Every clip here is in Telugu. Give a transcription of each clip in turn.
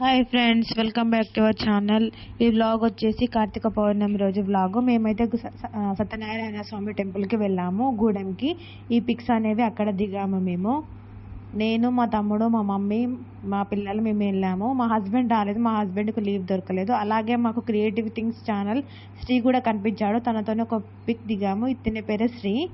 Hi friends welcome back to our channel ఈ వ్లాగ్ వచ్చేసి కార్తీక పౌర్ణమి రోజు వ్లాగ్ మేమైతే స- సత్యనారాయణ స్వామి టెంపుల్కి వెళ్ళాము గూడెంకి. ఈ పిక్స్ అనేవి అక్కడ దిగాము మేము. నేను మా తమ్ముడు మా మమ్మీ మా పిల్లలు మేము వెళ్ళాము. మా హస్బెండ్ రాలేదు మా హస్బెండ్కి లీవ్ దొరకలేదు. అలాగే మాకు క్రియేటివ్ థింగ్స్ ఛానల్ శ్రీ కూడా కనిపించాడు. తనతోనే ఒక పిక్ దిగాము. ఇతని పేరు శ్రీ.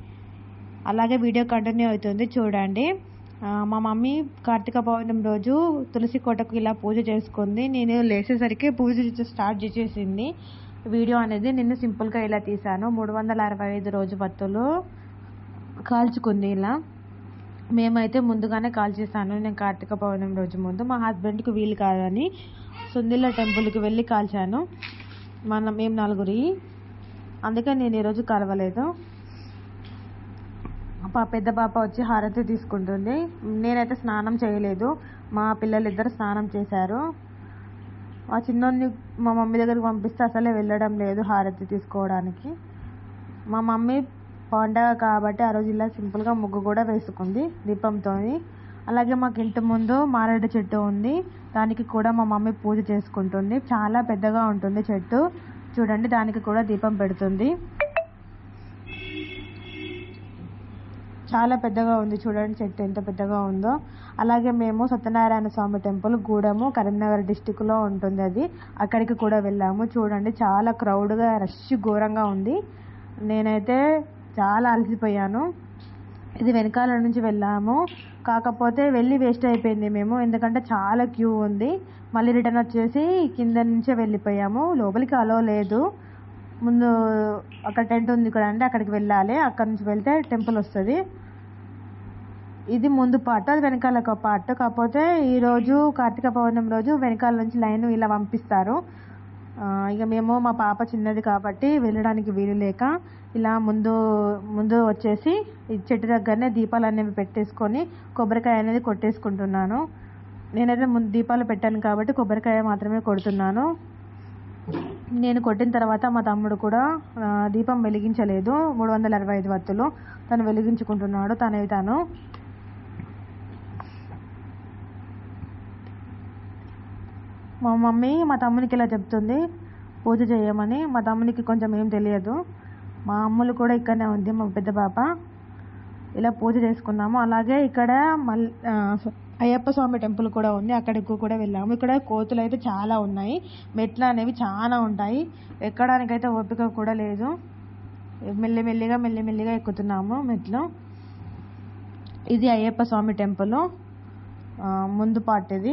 అలాగే వీడియో కంటిన్యూ అవుతుంది చూడండి. మా మమ్మీ కార్తీక పౌర్ణమి రోజు తులసి కోటకు ఇలా పూజ చేసుకుంది. నేను లేచేసరికి పూజ స్టార్ట్ చేసేసింది. వీడియో అనేది నేను సింపుల్గా ఇలా తీసాను మూడు వందల అరవై ఐదు రోజు భక్తులు కాల్చుకుంది ఇలా. మేమైతే ముందుగానే కాల్ చేశాను నేను కార్తీక పౌర్ణమి రోజు ముందు. మా హస్బెండ్కి వీలు కాదని సుందిల్ల టెంపుల్కి వెళ్ళి కాల్చాను. మన మేము నలుగురి. అందుకే నేను ఈరోజు కలవలేదు. పా పెద్ద పాప వచ్చి హారతి తీసుకుంటుంది. నేనైతే స్నానం చేయలేదు. మా పిల్లలు ఇద్దరు స్నానం చేశారు. మా చిన్నోడిని మా మమ్మీ దగ్గరికి పంపిస్తే అసలే వెళ్ళడం లేదు హారతి తీసుకోవడానికి. మా మమ్మీ పండగ కాబట్టి ఆ రోజు ఇలా సింపుల్గా ముగ్గు కూడా వేసుకుంది దీపంతో అలాగే మాకు ఇంటి ముందు మారేడు చెట్టు ఉంది. దానికి కూడా మా మమ్మీ పూజ చేసుకుంటుంది. చాలా పెద్దగా ఉంటుంది చెట్టు. చూడండి దానికి కూడా దీపం పెడుతుంది. చాలా పెద్దగా ఉంది చూడండి చెట్టు ఎంత పెద్దగా ఉందో. అలాగే మేము సత్యనారాయణ స్వామి టెంపుల్ గూడెము కరీంనగర్ డిస్టిక్లో ఉంటుంది అది. అక్కడికి కూడా వెళ్ళాము. చూడండి చాలా క్రౌడ్గా రష్ ఘోరంగా ఉంది. నేనైతే చాలా అలసిపోయాను. ఇది వెనకాల నుంచి వెళ్ళాము. కాకపోతే వెళ్ళి వేస్ట్ అయిపోయింది మేము. ఎందుకంటే చాలా క్యూ ఉంది. మళ్ళీ రిటర్న్ వచ్చేసి కింద నుంచే వెళ్ళిపోయాము. లోపలికి అలో లేదు. ముందు అక్కడ టెంట్ ఉంది ఇక్కడ అంటే అక్కడికి వెళ్ళాలి. అక్కడ నుంచి వెళ్తే టెంపుల్ వస్తుంది. ఇది ముందు పార్ట్ అది వెనకాల ఒక పార్ట్. కాకపోతే ఈరోజు కార్తీక పౌర్ణమి రోజు వెనకాల నుంచి లైన్ ఇలా పంపిస్తారు. ఇక మేము మా పాప చిన్నది కాబట్టి వెళ్ళడానికి వీలు లేక ఇలా ముందు ముందు వచ్చేసి ఈ చెట్టు దగ్గరనే దీపాలు అనేవి పెట్టేసుకొని కొబ్బరికాయ అనేది కొట్టేసుకుంటున్నాను. నేనైతే ముందు దీపాలు పెట్టాను కాబట్టి కొబ్బరికాయ మాత్రమే కొడుతున్నాను. నేను కొట్టిన తర్వాత మా తమ్ముడు కూడా దీపం వెలిగించలేదు. మూడు వందల అరవై ఐదు వత్తులు తను వెలిగించుకుంటున్నాడు తనవి తాను. మా మమ్మీ మా తమ్మునికి ఇలా చెప్తుంది పూజ చేయమని. మా తమ్మునికి కొంచెం ఏం తెలియదు. మా అమ్ములు కూడా ఇక్కడనే ఉంది మా పెద్ద పాప. ఇలా పూజ చేసుకున్నాము. అలాగే ఇక్కడ మళ్ళీ అయ్యప్ప స్వామి టెంపుల్ కూడా ఉంది. అక్కడికి కూడా వెళ్ళాము. ఇక్కడ కోతులు అయితే చాలా ఉన్నాయి. మెట్లు అనేవి చాలా ఉంటాయి. ఎక్కడానికైతే ఓపిక కూడా లేదు. మెల్లిమెల్లిగా మెల్లిమెల్లిగా ఎక్కుతున్నాము మెట్లు. ఇది అయ్యప్ప స్వామి టెంపుల్. ముందు పార్ట్ ఇది.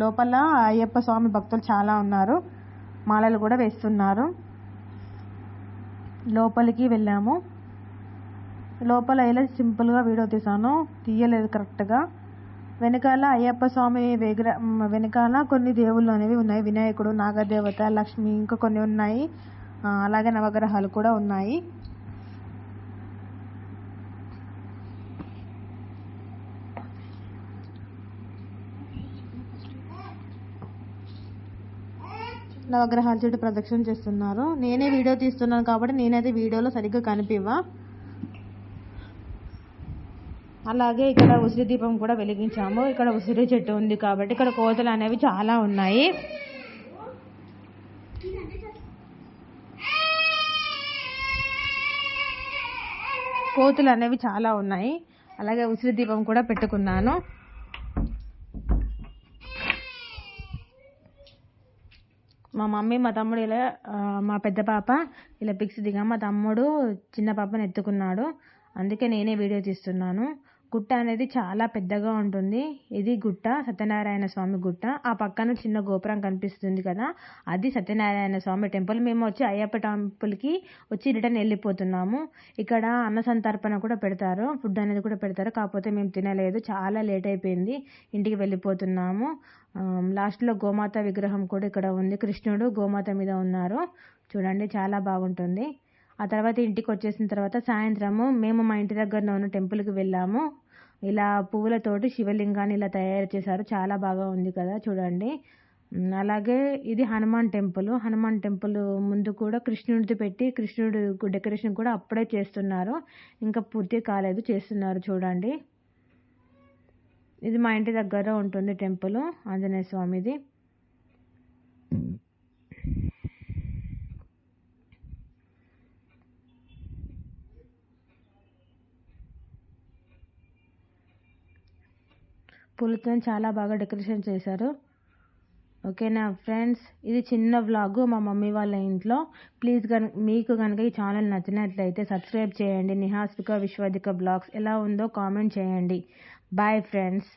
లోపల అయ్యప్ప స్వామి భక్తులు చాలా ఉన్నారు. మాలలు కూడా వేస్తున్నారు. లోపలికి వెళ్ళాము. లోపల ఇలా సింపుల్గా వీడియో తీసాను తీయలేదు కరెక్ట్గా వెనకాల అయ్యప్ప స్వామి విగ్ర వెనకాల కొన్ని దేవుళ్ళు అనేవి ఉన్నాయి. వినాయకుడు నాగదేవత లక్ష్మి ఇంకా కొన్ని ఉన్నాయి. అలాగే నవగ్రహాలు కూడా ఉన్నాయి. నవగ్రహాల చుట్టూ ప్రదక్షిణ చేస్తున్నారు. నేనే వీడియో తీస్తున్నాను కాబట్టి నేనైతే వీడియోలో సరిగ్గా కనిపివా అలాగే ఇక్కడ ఉసిరి దీపం కూడా వెలిగించాము. ఇక్కడ ఉసిరి చెట్టు ఉంది కాబట్టి ఇక్కడ కోతలు అనేవి చాలా ఉన్నాయి. కోతులు అనేవి చాలా ఉన్నాయి. అలాగే ఉసిరి దీపం కూడా పెట్టుకున్నాను. మా మమ్మీ మా తమ్ముడు ఇలా మా పెద్ద పాప ఇలా పిక్స్ దిగా. మా తమ్ముడు చిన్న పాపని ఎత్తుకున్నాడు. అందుకే నేనే వీడియో తీస్తున్నాను. గుట్ట అనేది చాలా పెద్దగా ఉంటుంది. ఇది గుట్ట సత్యనారాయణ స్వామి గుట్ట. ఆ పక్కన చిన్న గోపురం కనిపిస్తుంది కదా. అది సత్యనారాయణ స్వామి టెంపుల్. మేము వచ్చి అయ్యప్ప టెంపుల్కి వచ్చి రిటర్న్ వెళ్ళిపోతున్నాము. ఇక్కడ అన్న సంతర్పణ కూడా పెడతారు. ఫుడ్ అనేది కూడా పెడతారు. కాకపోతే మేము తినలేదు. చాలా లేట్ అయిపోయింది. ఇంటికి వెళ్ళిపోతున్నాము. లాస్ట్లో గోమాత విగ్రహం కూడా ఇక్కడ ఉంది. కృష్ణుడు గోమాత మీద ఉన్నారు. చూడండి చాలా బాగుంటుంది. ఆ తర్వాత ఇంటికి వచ్చేసిన తర్వాత సాయంత్రము మేము మా ఇంటి దగ్గర ఉన్న టెంపుల్కి వెళ్ళాము. ఇలా పువ్వులతోటి శివలింగాన్ని ఇలా తయారు చేశారు. చాలా బాగా ఉంది కదా చూడండి. అలాగే ఇది హనుమాన్ టెంపుల్. హనుమాన్ టెంపుల్ ముందు కూడా కృష్ణుడిది పెట్టి కృష్ణుడు డెకరేషన్ కూడా అప్పుడే చేస్తున్నారు. ఇంకా పూర్తి కాలేదు చేస్తున్నారు చూడండి. ఇది మా ఇంటి దగ్గర ఉంటుంది టెంపుల్ ఆంజనేయ స్వామిది. పూలతో చాలా బాగా డెకరేషన్ చేశారు. ఓకేనా ఫ్రెండ్స్ ఇది చిన్న వ్లాగు మా మమ్మీ వాళ్ళ ఇంట్లో. ప్లీజ్ కనుక మీకు కనుక ఈ ఛానల్ నచ్చినట్లయితే సబ్స్క్రైబ్ చేయండి. నిహాస్విక విశ్వాధిక బ్లాగ్స్ ఎలా ఉందో కామెంట్ చేయండి. Bye friends.